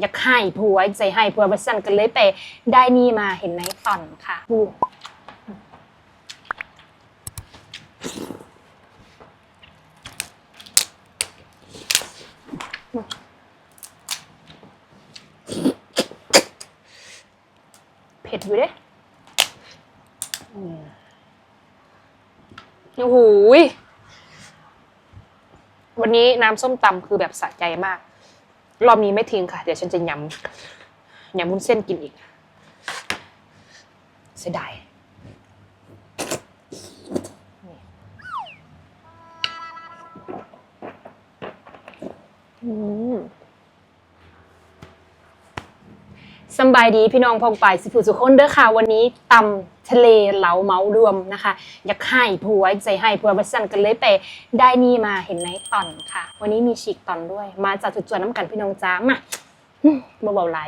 อยากให้ผัวใจให้ผัวบัสั่นกันเลยไปได้นี่มาเห็นไหมตอนค่ะดูเผ็ดอยู่เด้โอ้โหวันนี้น้ำส้มตำคือแบบสะใจมาก รอบนี้ไม่ทิ้งค่ะ เดี๋ยวฉันจะยำยำวุ้นเส้นกินอีก เสียดายสบายดีพี่น้องพองไปสิผู้สุคนเด้อค่ะ วันนี้ตำ ทะเลเหลาเมารวมนะคะ อยากให้ผัวใจให้ผัวบัสั่นกันเลยไปได้นี่มาเห็นไหมตอนค่ะ วันนี้มีฉีกตอนด้วย มาจากจุดจวนน้ำกันพี่น้องจ้ามาอืมเบาๆไหล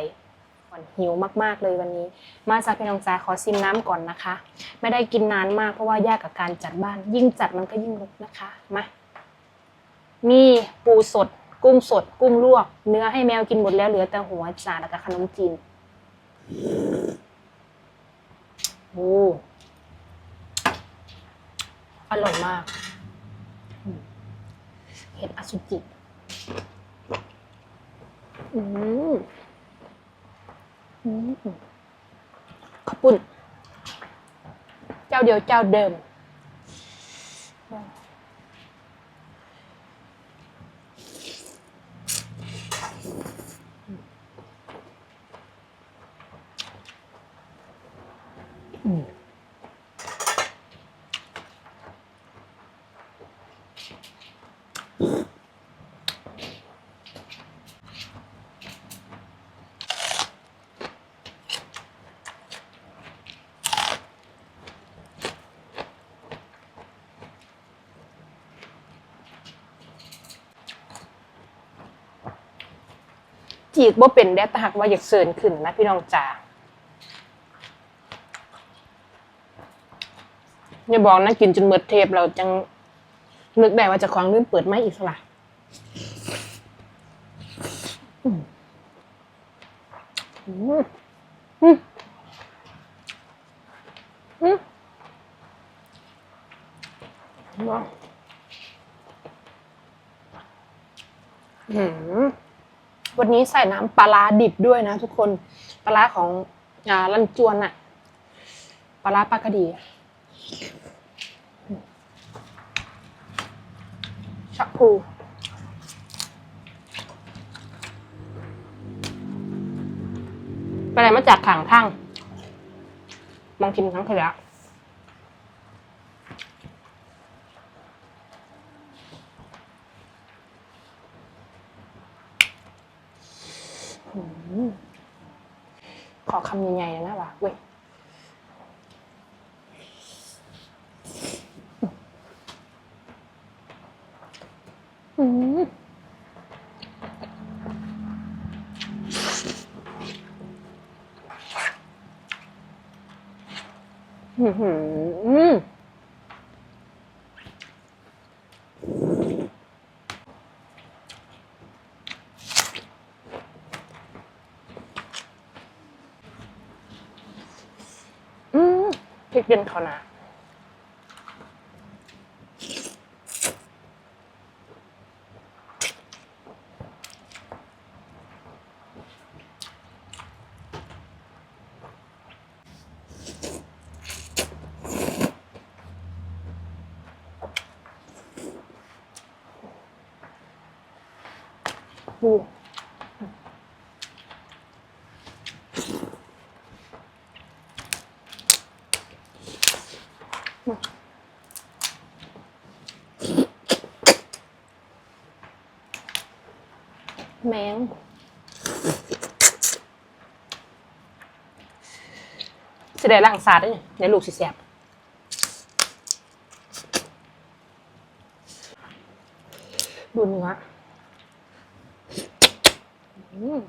ก่อนหิวมากๆเลยวันนี้ มาจากพี่น้องจ้าขอซิมน้ำก่อนนะคะ ไม่ได้กินนานมากเพราะว่ายากกับการจัดบ้าน ยิ่งจัดมันก็ยิ่งรกนะคะมามีปูสด กุ้งสด กุ้งลวก เนื้อให้แมวกินหมดแล้วเหลือแต่หัวจ่าแล้วก็ขนมจีน โอ้อร่อยมากเห็ดอสุจิอืมอืมขอบคุณ เจ้าเดียวเจ้าเดิม จีกบ่เป็นได้แต่หากว่าอยากเสิร์นขึ้นนะพี่น้องจ๋า อย่าบอกนะกินจนเมือเทปเราจังนึกได้ว่าจะคว้างลืมเปิดไม่อีกสละอืมอืมอืมอืมว้าวอืมวันนี้ใส่น้ำปลาดิบด้วยนะทุกคน ปลาร้ของอ่าลันจวนอะปลาร้ปลากระดีชัก พูไปไหนมาจากขังทั้งมองทิมทั้งขยะขอคำใหญ่ๆนะวะเว้ย หืออืมพริกเย็นเขานะ ปู แมงสิได้ล่างสาดด้วยในลูกสิแสบดูเนื้ออืม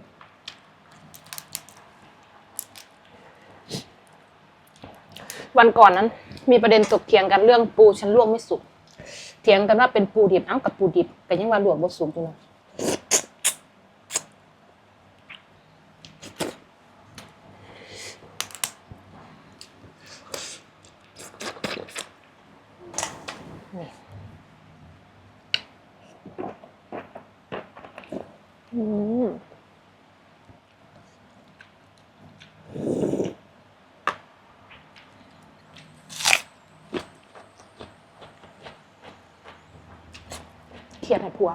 วันก่อนนั้น มีประเด็นตกเถียงกันเรื่องปูฉันลวกไม่สุก เถียงกันว่าเป็นปูดิบเอ้ากับปูดิบ แต่ยังว่าลวกบ่สุกอยู่นะ อืมเขียดให้ผัว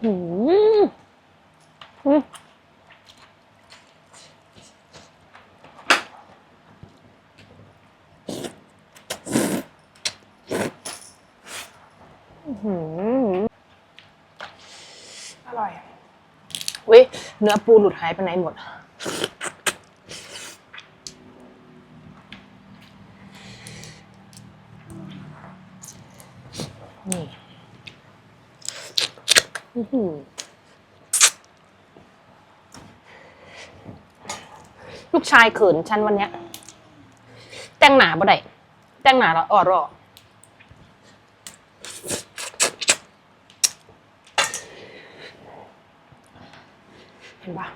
หืออืมอื้อหืออร่อยเว้ยเนื้อปูหลุดหายไปไหนหมด นี่ อื้อหือ ลูกชายเขินฉันวันเนี้ยแต่งหนาบ่ได้แต่งหนาแล้วอ่อรอเห็นปะ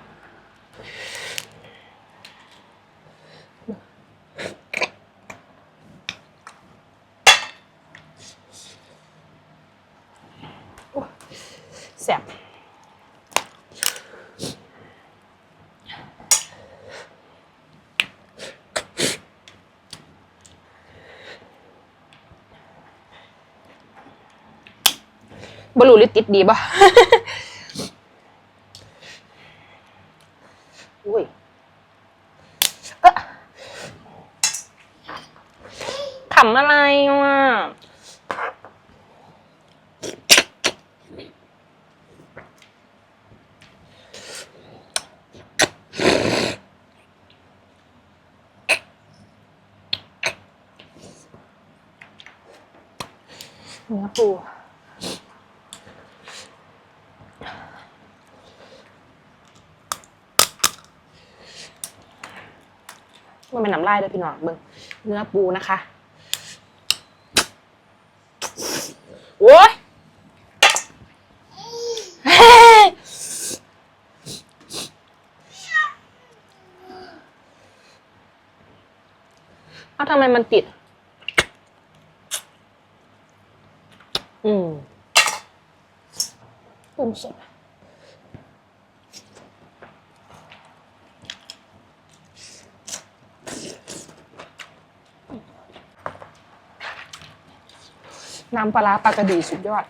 โอ้ยแสบ บรูลิติดดีป่ะอุ้ยเอ๊ะขำอะไรวะเนื้อปู มันเป็นน้ำลายเลยพี่น้องเบิ่งเนื้อปูนะคะโอ้ยเอาทำไมมันติด อืมปุ่มสด น้ำปลาร้าปลากระดีสุดยอด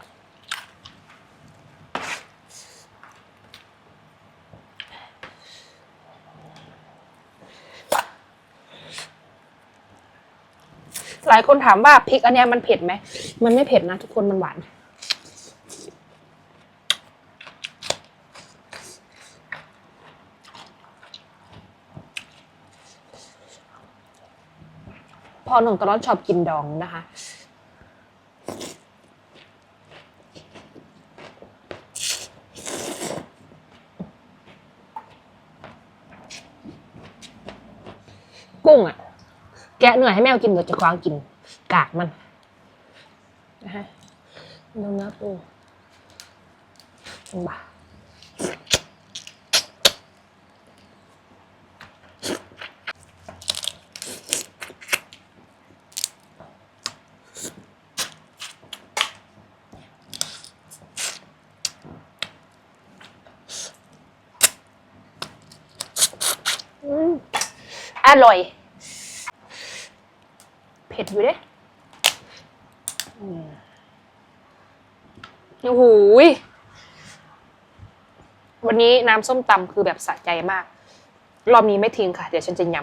หลายคนถามว่าพริกอันเนี้ยมันเผ็ดไหม มันไม่เผ็ดนะทุกคนมันหวาน พอหนึ่งตอนนั้นชอบกินดองนะคะ กุ้งอะ แกะเนื้อให้แมวกินเดี๋ยวจะคว้างกิน กากมันนะฮะเนื้อเนื้อปูบ้าอร่อย ผ็ดอยู่เด้อืมโอ้โหยวันนี้น้ำส้มตำคือแบบสะใจมาก รอบนี้ไม่ทิ้งค่ะ เดี๋ยวฉันจะย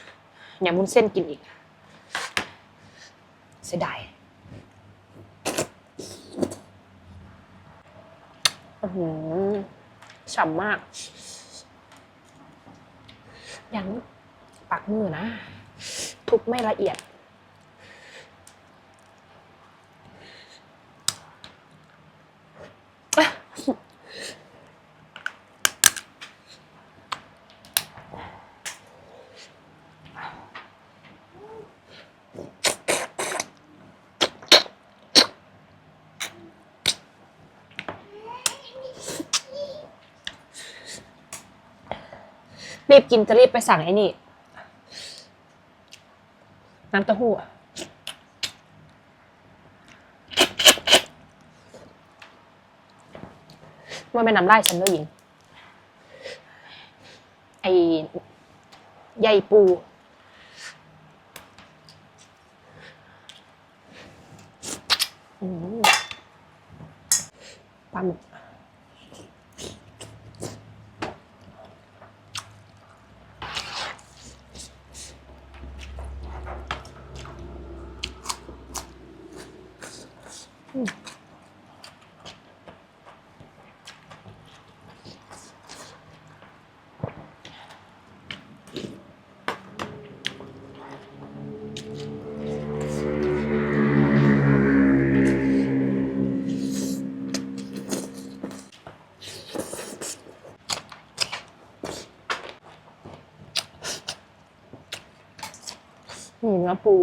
ำยำมุ้นเส้นกินอีก เสียดายอื้อหือฉ่ำมาก ยังปักมือนะ ทุบไม่ละเอียด รีบกินจะรีบไปสั่งไอ้นี่ น้ำเต้าหู้อะมันเป็นน้ำลายฉันด้วยหญิง ไอ้ใยปู อืมปลาหมึก นี่เนื้อปู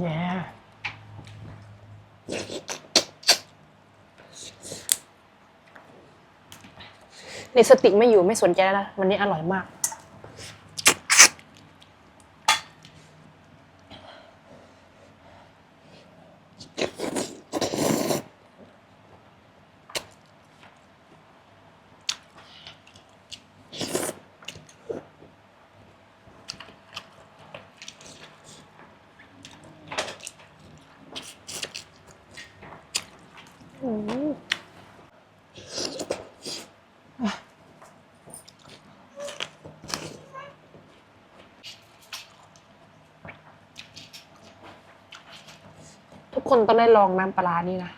แย่ในสติกไม่อยู่ไม่สนใจแล้ว วันนี้อร่อยมาก คนต้องได้ลองน้ำปลาร้านี่นะ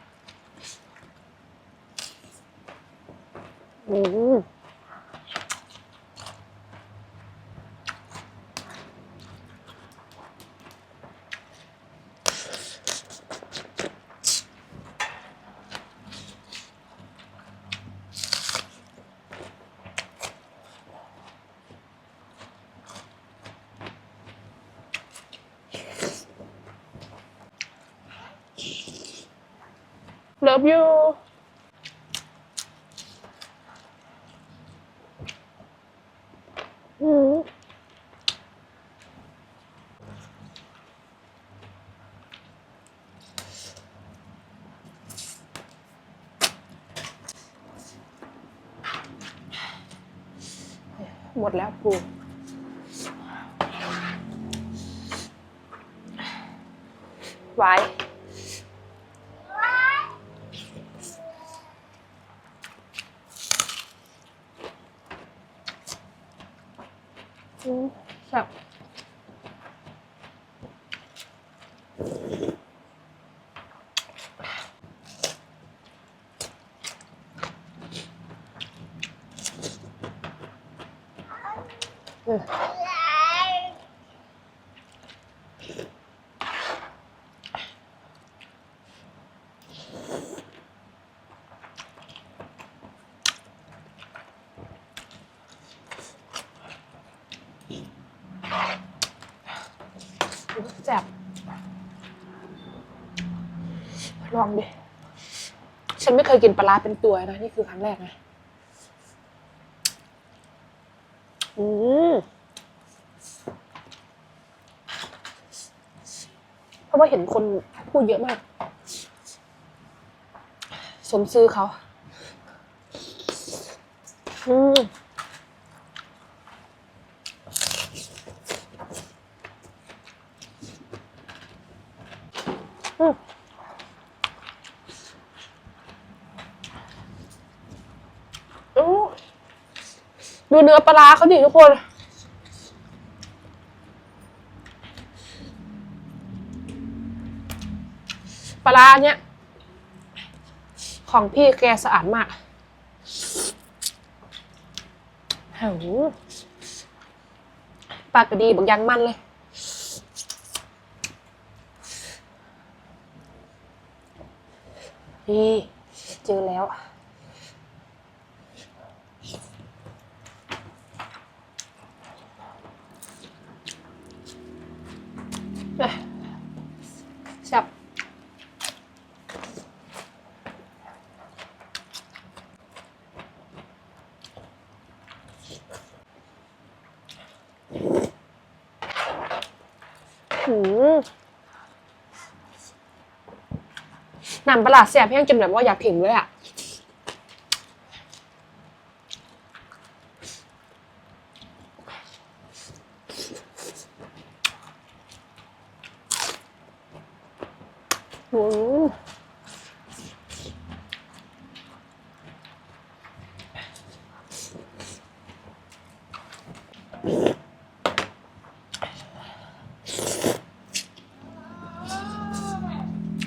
อืม เลิฟยูอืมหมดแล้วปูไว้ อืมแบบเออ แซ่บลองดิ ฉันไม่เคยกินปลาร้าเป็นตัวนะ นี่คือครั้งแรกนะ อืม เห็นคนพูดเยอะมาก สมซื้อเขาอืมอืมดูเนื้อปลาเขาดิทุกคน ปลาร้าเนี้ย ของพี่แกสะอาดมากโหปลากระดีบอกยังมันเลย นี่ เจอแล้ว น้ำปลาร้าแซ่บแห้งจนแบบว่าอยากถึงเลยอะ อืม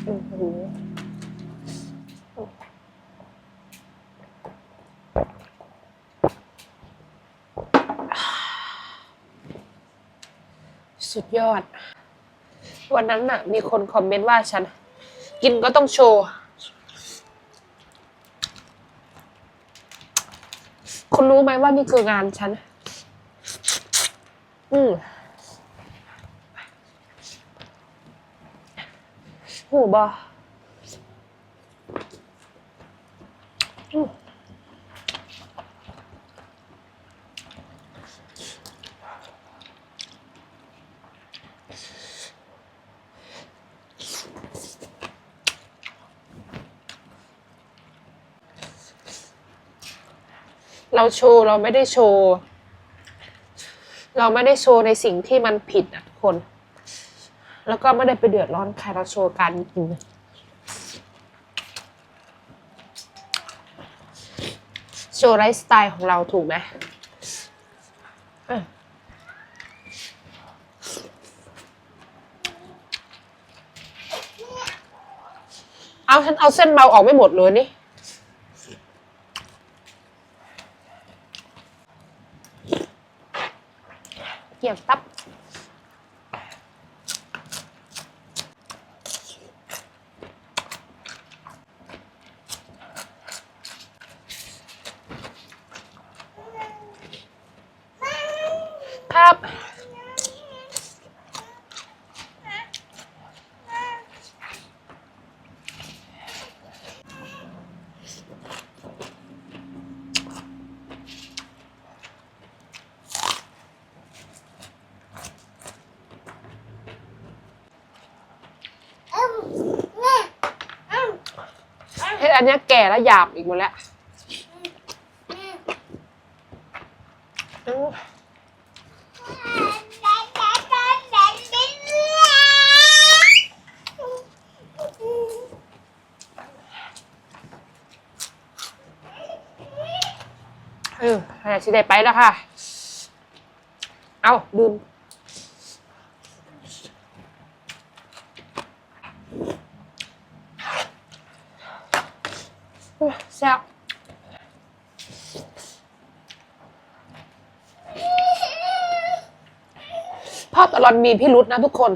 โอ้โห สุดยอด วันนั้นน่ะ มีคนคอมเมนต์ว่าฉัน กินก็ต้องโชว์ คุณรู้ไหมว่านี่คืองานฉัน อืมหูบอ เราโชว์เราไม่ได้โชว์ เราไม่ได้โชว์ในสิ่งที่มันผิดอะทุกคน แล้วก็ไม่ได้ไปเดือดร้อนใครเราโชว์การกินโชว์ไลฟ์สไตล์ของเราถูกไหมเออเอาฉันเอาเส้นเมาออกไม่หมดเลยนี่ เกี่ยวตับครับ เฮ้ยอันนี้แก่แล้วหยาบอีกหมดแล้วเอออยากสิได้ไปแล้วค่ะ เอาดื่มเอ้ยแซ่บ พ่อตลอนมีพิรุษนะทุกคน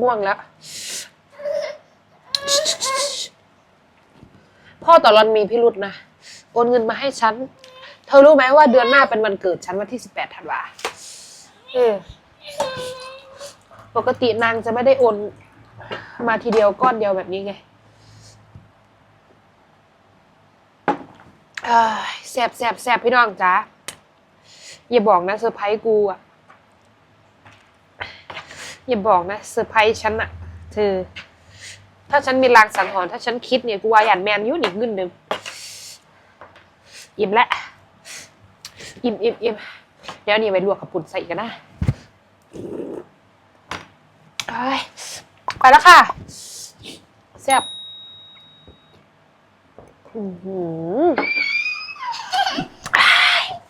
ง่วงแล้ว พ่อตลอนมีพิรุษนะ โอนเงินมาให้ฉัน ธอรู้ไหมว่าเดือนหน้าเป็นวันเกิดฉันวันที่สิบแปดธันวาเออปกตินางจะไม่ได้โอนมาทีเดียวก้อนเดียวแบบนี้ไงเอ้ยแสบแสบแสบพี่น้องจ้าอย่าบอกนะเซอร์ไพรส์กูอะ อย่าบอกนะเซอร์ไพรส์ฉันอะ เธอ ถ้าฉันมีลางสังหรณ์ถ้าฉันคิดเนี่ยกูว่าหยันแมนอยุ่นอีกเงินหนึ่งอิ่มแล้ว อิ่มอิ่มอิ่มเดี๋ยวนี่ไปลวกกับปุ่นใส่กันนะไปแล้วค่ะแซ่บอือหือ